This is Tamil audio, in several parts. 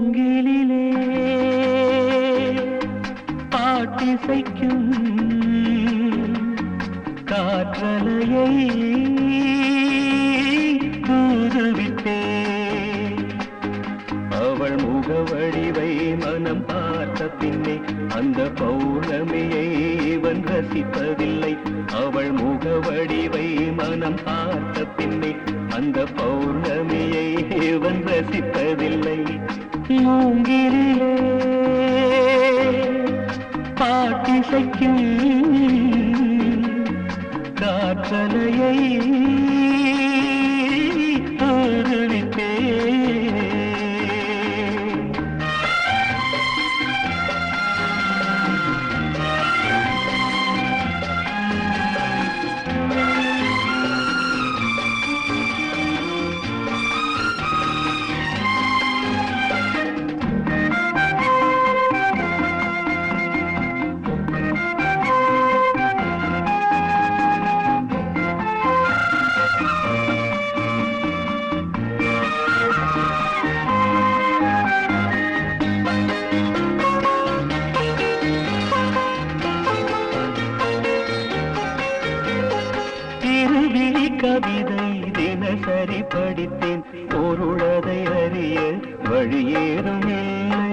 மூங்கிலே பாட்டிசைக்கும் காற்றலையை தூதுவிட்டே. அவள் முகவடிவை மனம் பார்த்த பின்னே அந்த பௌர்ணமியை இவன் ரசிப்பதில்லை. அவள் முகவடிவை மனம் பார்த்த பின்னே அந்த பௌர்ணமியை இவன் ரசிப்பதில்லை. மூங்கிலே பாட்டிசைக்கும் காற்றலையை கவிதை தினசரி படித்தேன். பொருளதை அறிய வழியேதும் இல்லை.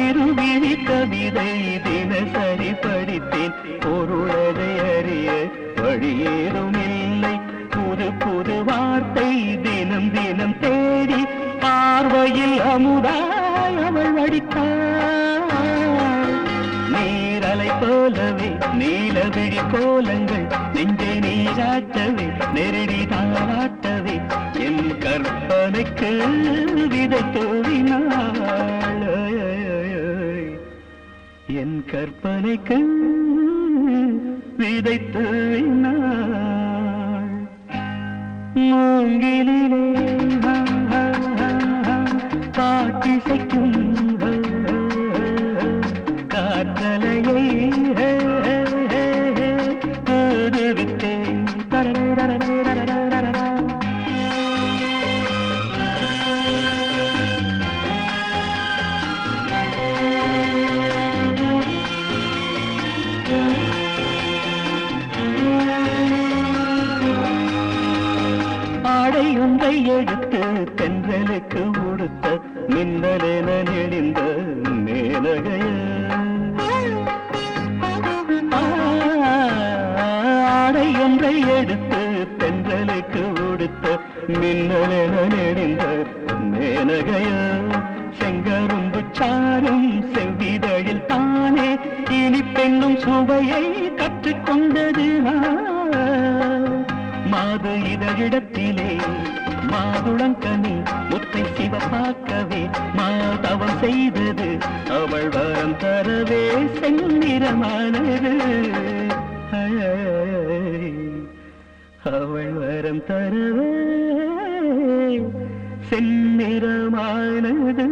இருவிழி கவிதை தினசரி படித்தேன். பொருளதை அறிய வழியேதும் இல்லை. புது புது வார்த்தை தினம் தினம் தேடி பார்வையில் அமுதாய் அவள் வடித்தாள். தலை போலவே நீல விழி கோலங்கள் நெஞ்சை நீராட்டவே நெருடி தாராட்டவே என் கற்பனைக்கு விதை தோழினாள் என் கற்பனைக்கு விதை தோழினாள் மூங்கிலே பாட்டிசைக்கும் மாலை உந்தை எடுத்து தென்றலுக்கு உடுத்த மின்னலென நெளிந்த மேலகைய. ஆடை ஒன்றை எடுத்து தென்றலுக்கு உடுத்த மின்னலென நெளிந்த மேலகைய. செங்கரும்பு சாரும் செவ்விதழில் தானே இனி பெண்ணும் சுவையை கற்றுக்கொண்டது நான். மாது இதழிடத்திலே மாதுளங்கனி முத்தை சிவப்பாக்கவே மாதவம் செய்தது அவள் வரம் தரவே செந்நிறமானது. அவள் வரம் தரவே செந்நிறமானது.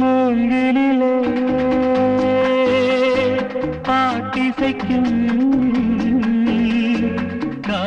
மூங்கிலே பாட்டிசைக்கும்